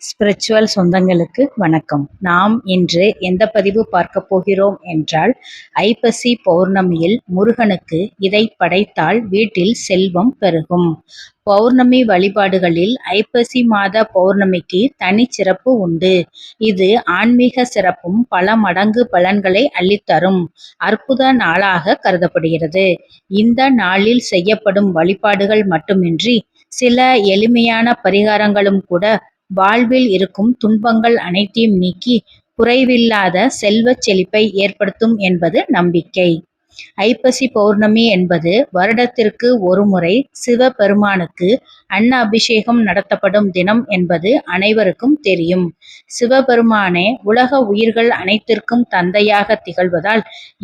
Spiritual சொந்தங்களுக்கு வணக்கம். நாம் இன்று எந்த பதிவு பார்க்க போகிறோம் என்றால் ஐப்பசி பௌர்ணமியில் முருகனுக்கு இதை படைத்தால் வீட்டில் செல்வம் பெருகும். பௌர்ணமி வழிபாடுகளில் ஐப்பசி மாத பௌர்ணமிக்கு தனி சிறப்பு உண்டு. இது ஆன்மீக சிறப்பும் பல மடங்கு பலன்களை அள்ளித்தரும் அற்புத நாளாக கருதப்படுகிறது. இந்த நாளில் செய்யப்படும் வழிபாடுகள் மட்டுமின்றி சில எளிமையான பரிகாரங்களும் கூட வாழ்வில் இருக்கும் துன்பங்கள் அனைத்தையும் நீக்கி குறைவில்லாத செல்வச் செழிப்பை ஏற்படுத்தும் என்பது நம்பிக்கை. ஐப்பசி பௌர்ணமி என்பது வருடத்திற்கு ஒருமுறை சிவபெருமானுக்கு அன்ன அபிஷேகம் நடத்தப்படும் தினம் என்பது அனைவருக்கும் தெரியும். சிவபெருமானே உலக உயிர்கள் அனைத்திற்கும் தந்தையாக திகழ்வதால்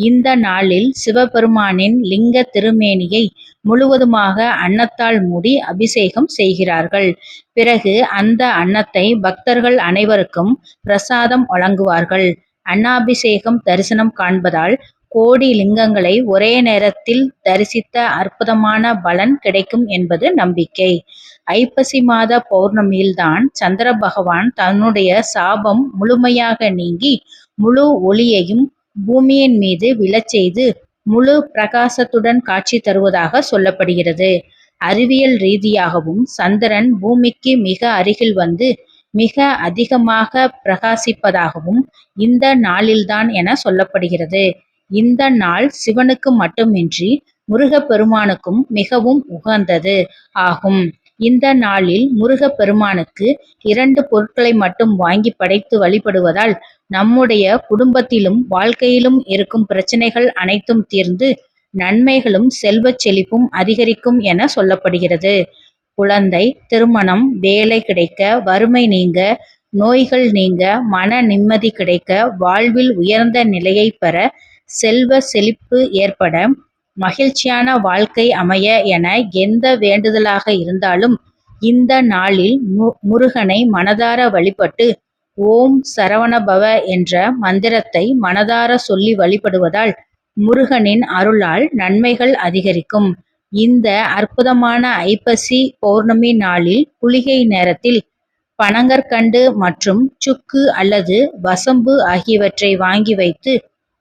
இந்த நாளில் சிவபெருமானின் லிங்க திருமேனியை முழுவதுமாக அன்னத்தால் மூடி அபிஷேகம் செய்கிறார்கள். பிறகு அந்த அன்னத்தை பக்தர்கள் அனைவருக்கும் பிரசாதம் வழங்குவார்கள். அன்னாபிஷேகம் தரிசனம் காண்பதால் கோடி லிங்கங்களை ஒரே நேரத்தில் தரிசித்த அற்புதமான பலன் கிடைக்கும் என்பது நம்பிக்கை. ஐப்பசி மாத பௌர்ணமியில்தான் சந்திர பகவான் தன்னுடைய சாபம் முழுமையாக நீங்கி முழு ஒளியையும் பூமியின் மீது விழச் செய்து முழு பிரகாசத்துடன் காட்சி தருவதாக சொல்லப்படுகிறது. அறிவியல் ரீதியாகவும் சந்திரன் பூமிக்கு மிக அருகில் வந்து மிக அதிகமாக பிரகாசிப்பதாகவும் இந்த நாளில்தான் என சொல்லப்படுகிறது. இந்த நாள் சிவனுக்கு மட்டுமின்றி முருகப்பெருமானுக்கும் மிகவும் உகந்தது ஆகும். இந்த நாளில் முருகப்பெருமானுக்கு இரண்டு பொருட்களை மட்டும் வாங்கி படைத்து வழிபடுவதால் நம்முடைய குடும்பத்திலும் வாழ்க்கையிலும் இருக்கும் பிரச்சனைகள் அனைத்தும் தீர்ந்து நன்மைகளும் செல்வச் செழிப்பும் அதிகரிக்கும் என சொல்லப்படுகிறது. குழந்தை திருமணம் வேலை கிடைக்க வறுமை நீங்க நோய்கள் நீங்க மன நிம்மதி கிடைக்க வாழ்வில் உயர்ந்த நிலையை பெற செல்வ செழிப்பு ஏற்பட மகிழ்ச்சியான வாழ்க்கை அமைய என எந்த வேண்டுதலாக இருந்தாலும் இந்த நாளில் மு முருகனை மனதார வழிபட்டு ஓம் சரவணபவ என்ற மந்திரத்தை மனதார சொல்லி வழிபடுவதால் முருகனின் அருளால் நன்மைகள் அதிகரிக்கும். இந்த அற்புதமான ஐப்பசி பௌர்ணமி நாளில் குளிகை நேரத்தில் பனங்கற்கண்டு மற்றும் சுக்கு அல்லது வசம்பு ஆகியவற்றை வாங்கி வைத்து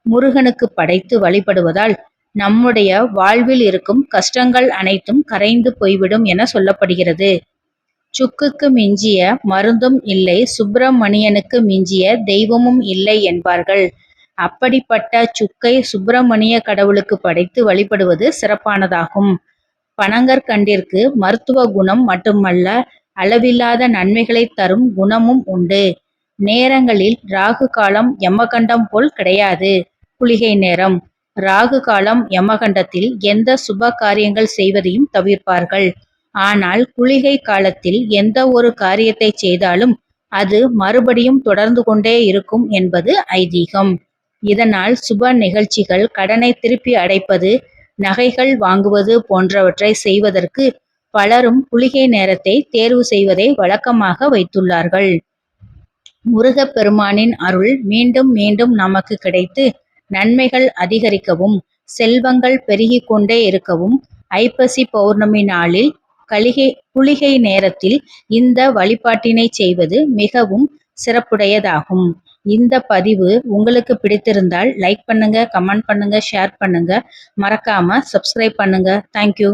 முருகனுக்கு படைத்து வழிபடுவதால் நம்முடைய வாழ்வில் இருக்கும் கஷ்டங்கள் அனைத்தும் கரைந்து போய்விடும் என சொல்லப்படுகிறது. சுக்குக்கு மிஞ்சிய மருந்தும் இல்லை சுப்பிரமணியனுக்கு மிஞ்சிய தெய்வமும் இல்லை என்பார்கள். அப்படிப்பட்ட சுக்கை சுப்பிரமணிய கடவுளுக்கு படைத்து வழிபடுவது சிறப்பானதாகும். பனங்கற்கண்டிற்கு மருத்துவ குணம் மட்டுமல்ல அளவில்லாத நன்மைகளை தரும் குணமும் உண்டு. நேரங்களில் ராகு காலம் யமகண்டம் போல் கிடையாது. குளிகை நேரம். ராகு காலம் யமகண்டத்தில் எந்த சுப காரியங்கள் செய்வதையும் தவிர்ப்பார்கள். ஆனால் குளிகை காலத்தில் எந்த ஒரு காரியத்தை செய்தாலும் அது மறுபடியும் தொடர்ந்து கொண்டே இருக்கும் என்பது ஐதீகம். இதனால் சுப நிகழ்ச்சிகள் கடனை திருப்பி அடைப்பது நகைகள் வாங்குவது போன்றவற்றை செய்வதற்கு பலரும் குளிகை நேரத்தை தேர்வு செய்வதை வழக்கமாக வைத்துள்ளார்கள். முருகப்பெருமானின் அருள் மீண்டும் மீண்டும் நமக்கு கிடைத்து நன்மைகள் அதிகரிக்கவும் செல்வங்கள் பெருகிக் கொண்டே இருக்கவும் ஐப்பசி பௌர்ணமி நாளில் கலிகை குளிகை நேரத்தில் இந்த வழிபாட்டினை செய்வது மிகவும் சிறப்புடையதாகும். இந்த பதிவு உங்களுக்கு பிடித்திருந்தால் லைக் பண்ணுங்க கமெண்ட் பண்ணுங்க ஷேர் பண்ணுங்க. மறக்காம சப்ஸ்கிரைப் பண்ணுங்க. தேங்க்யூ